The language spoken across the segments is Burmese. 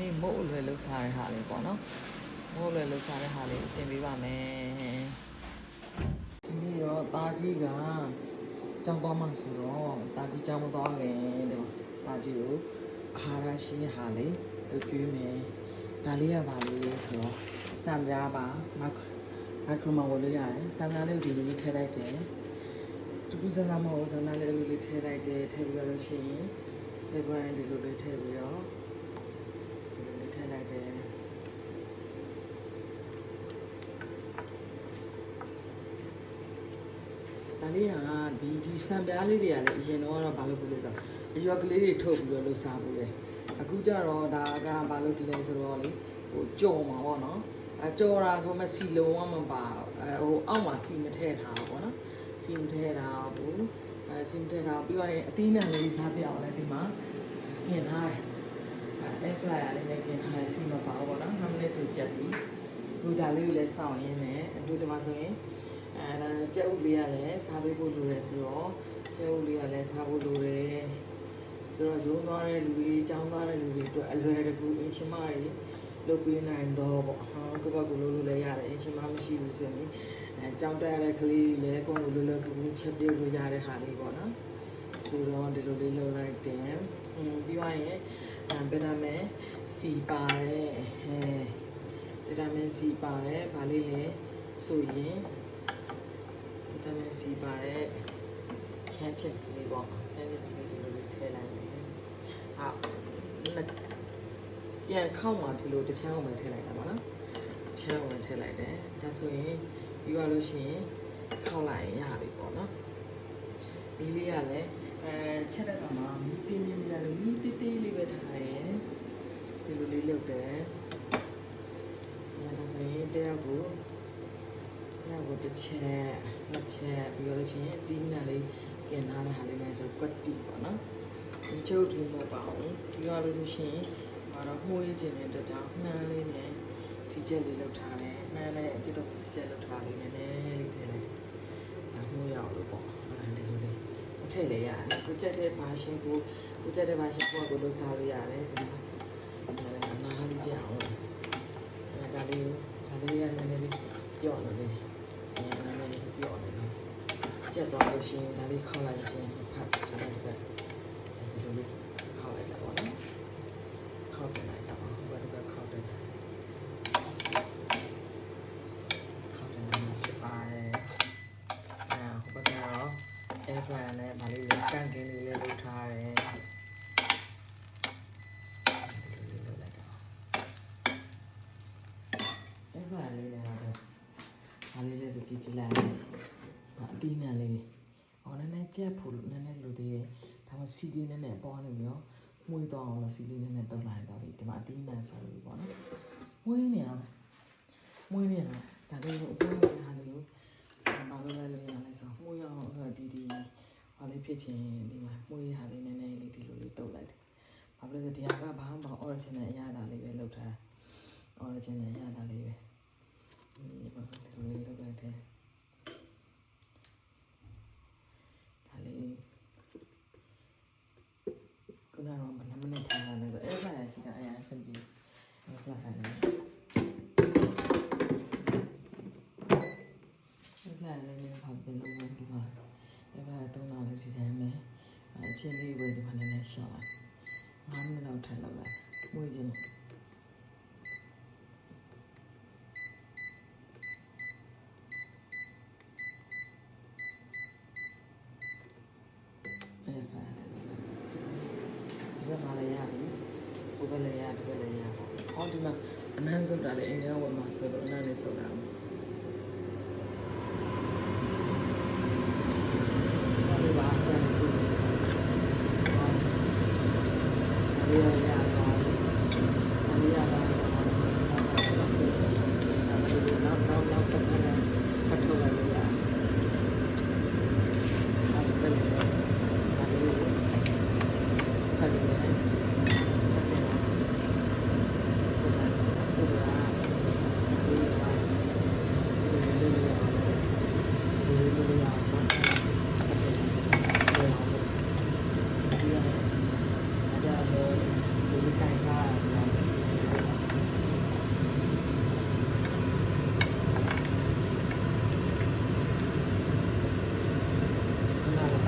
နေ့မုတ်အလွယ်လှုပ်ရှားတဲ့ဟာလေးပေါ့နော်မုတ်အလွယ်လှုပ်ရှားတဲ့ဟာလေးတင်ပေးပါမယ်ဒီနေ့တော့တာကြီးကကြောင်းသွားမှဆိုတော့တာကြီးကြောင်းမသွားခင်ဒီမှာတာကြီးကိုအာဟာရရှိတဲ့ဟာလေးလုပ်ကျွေးမယ်ဒါလေးကပါလေးဆိုတော့စံပြားပါမက်မက်ခရိုမဝယ်လို့ရတယ်စံပြားလေးကိုဒီလိုလေးထည့်လိုက်တယ်တူတူစံမမဟုတ်စံပြားလေးကိုလေးထည့်လိုက်တယ်ထည့်ပြီးတော့လို့ရှိရင်ထည့်ပိုင်းဒီလိုလေးထည့်ပြီးတော့ ဒီလိုလေးထည့်လိုက်တယ်ဒါ လေးကဒီဒီစံပြားလေးတွေကလည်းအရင်တော့ကတော့ဘာလို့ပြောလို့ဆိုတော့အရွက်ကလေးတွေထုတ်ပြီးတော့လှူစားဖို့လေအခုကျတော့ဒါကဘာလို့ဒီလဲဆိုတော့လေဟိုကြော်မှာပေါ့နော်အဲကြော်တာဆိုမှစီလုံးဝမပါအဲဟိုအောက်မှာစီမထည့်ထားဘူးပေါ့နော်စီမထည့်ထားဘူးအဲစီမထည့်ထားပြီးတော့ရင်အသီးနှံလေးစားပြအောင်လဲဒီမှာပြင်ထားတယ်အဲဖလိုက်ရလေးနဲ့ပြင်ထားတဲ့စီမပါဘူးပေါ့နော်။နှမလေးဆိုကြက်ပြီ။ဘူဒါလေးကိုလည်းစောင့်ရင်းနဲ့အခုဒီမှာဆိုရင် အဲဒါကြက်ဥလေးကလည်းစားပေးဖို့လိုတယ်ဆိုတော့ကြက်ဥလေးကလည်းစားဖို့လိုတယ်။ဆိုတော့ရုံးသွားတဲ့လူတွေ၊ကြောင်းသွားတဲ့လူတွေအတွက်အလွယ်တကူအင်ရှင်မတွေလုပ်ပေးနိုင်တော့ပေါ့။ဟောကိုယ့်ဘက်ကလုပ်လို့လည်းရတယ်အင်ရှင်မမရှိဘူးဆိုရင်အဲကြောင်းတက်ရတဲ့ကလေးတွေလည်းကိုယ့်ကိုလိုလိုကူကူချက်ပြုတ်လို့ရတဲ့ဟာလေးပေါ့နော်။ဆိုတော့ဒီလိုလေးလုပ်လိုက်တယ်။อืมပြီးသွားရင်ဗီတာမင်စီပါတယ်ဟဲဗီတာမင်စီပါတယ်ဗာလေးလဲဆိုရင် ဗီတာမင်စီပါတယ်ခန်းချစ်လေးပေါ့ခန်းချစ်လေးဒီလိုလေးထည့်လိုက်မယ်ဟာပြန်ခောက်မှာဒီလိုတစ်ချမ်းအောင်ပဲထည့်လိုက်တာပါနော်တစ်ချမ်းအောင်ထည့်လိုက်တယ်ဒါဆိုရင်ပြီးသွားလို့ရှိရင်ခောက်လိုက်ရင်ရပြီပေါ့နော်ဒီလေးကလည်းအဲချက်တဲ့ကမှာမီးပြင်းပြင်းလေးလည်းမီးတေးသေးလေးပဲထားတယ်ဒီလိုလေးလုပ်တယ်ဒါဆိုရင်တရားကို တရားကိုတစ်ချက်နှစ်ချက်ပြီးတော့လို့ရှိရင်တီးနာလေးกินထားတဲ့ဟာလေးနဲ့ဆိုကွက်တီပေါ့နော်ဒီချုပ်ထူမပါဘူးပြီးတော့လို့ရှိရင်ဘာတော့မှုရေးခြင်းတဲ့အတွက်ကြောင့်နှမ်းလေးနဲ့စီချက်လေးလုပ်ထားတယ်နှမ်းနဲ့အကျတော့စီချက်လုပ်ထားလေးနည်းနည်းလေးထည့်လိုက်ဒါမှုရအောင်လို့ပေါ့အဲဒီလိုလေးထည့်လေရတယ်ကိုကြက်တဲ့ဘာရှင်းကိုကိုကြက်တဲ့ဘာရှင်းကိုကိုလို့စားလို့ရတယ်ဒီမှာနားလေးကြအောင်အဲဒါလေးဒါလေးရနည်းနည်းလေးပြော့လို့လေအဲနည်းနည်းလေးပြော့လို့ ကြက်သွားလို့ရှိရင်ဒါလေးခောက်လိုက်ခြင်းဖတ်ထားလိုက်တဲ့ဒီလိုလေးခောက်လိုက်တာပေါ့နော်ခောက်ပြလိုက်တာပေါ့ဘာဒီကခောက်တယ်ခောက်တယ်ဖြစ်ပါတယ်အဲဟိုဘက်ကတော့အဲဖန်နဲ့ဗာလေးလေးကန့်ကင်းလေးလေးလုပ်ထားတယ်အဲဖန်လေးလည်းတော့ဗာလေးလေးစကြည့်ကြည့်လိုက် အတီးနဲ့လေးဟောနည်းနည်းကြက်ဖို့နည်းနည်းလိုသေးတယ်ဒါမှစီလေးနည်းနည်းပွားနေပြီးတော့မွေးတော့အောင်လို့စီလေးနည်းနည်းတော့လိုက်တော့ပြီဒီမှာအတီးနဲ့ဆက်လို့ပေါ့နော်မွေးနေရမယ်မွေးနေရဒါလေးကိုအပွားနေတာလေးကိုဘာလို့လဲလို့ရလဲဆိုမွေးအောင်ဒီဒီဘာလေးဖြစ်ချင်းဒီမှာမွေးဟာလေးနည်းနည်းလေးဒီလိုလေးတုတ်လိုက်တယ်ဘာလို့လဲဒီဟာကဘာမှမ original အရသာလေးပဲလောက်ထား original အရသာလေးပဲဒီဘာဒီလိုလေးလောက်လိုက်တယ် အဲ့ဒါလည်းဘာပဲလို့ဒီမှာအဲ့ဒါတော့နားလို့ဒီတိုင်းပဲအချင်းလေးပဲဒီမှာနည်းနည်းရှော့လိုက်ငါးမိနစ်လောက်ထပ်လောက်လိုက်မွေးခြင်းအဲ့ဒါဒီဘက်မှာလည်းရပြီဟိုဘက်လည်းရဒီဘက်လည်းရပါဟောဒီမှာအနမ်းစုပ်တာလည်းအင်္ဂါဝယ်မှာဆိုတော့အနမ်းလေးစုပ်တာ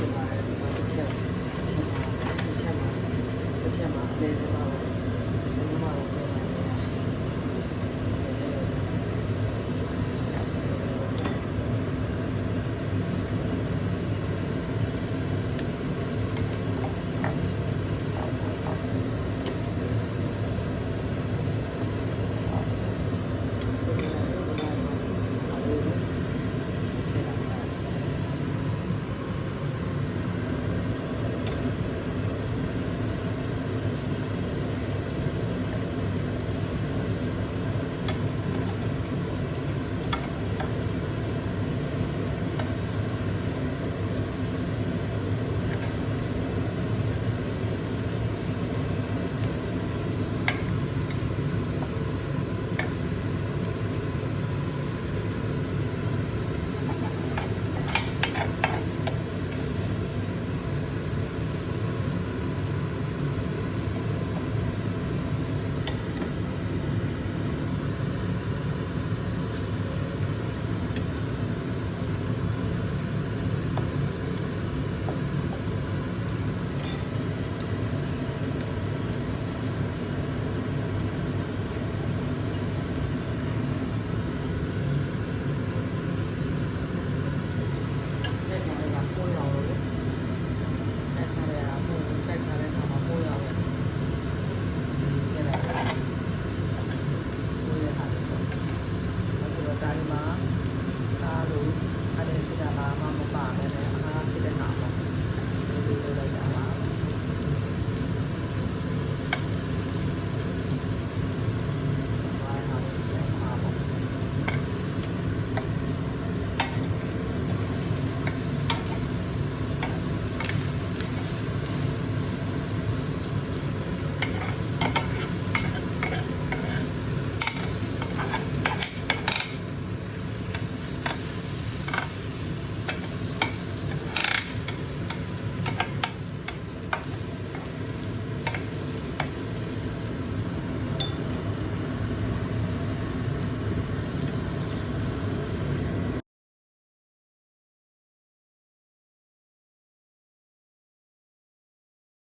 ဒီမှာတစ်ချက်တစ်ချက်တစ်ချက်တစ်ချက်မှာလဲတော့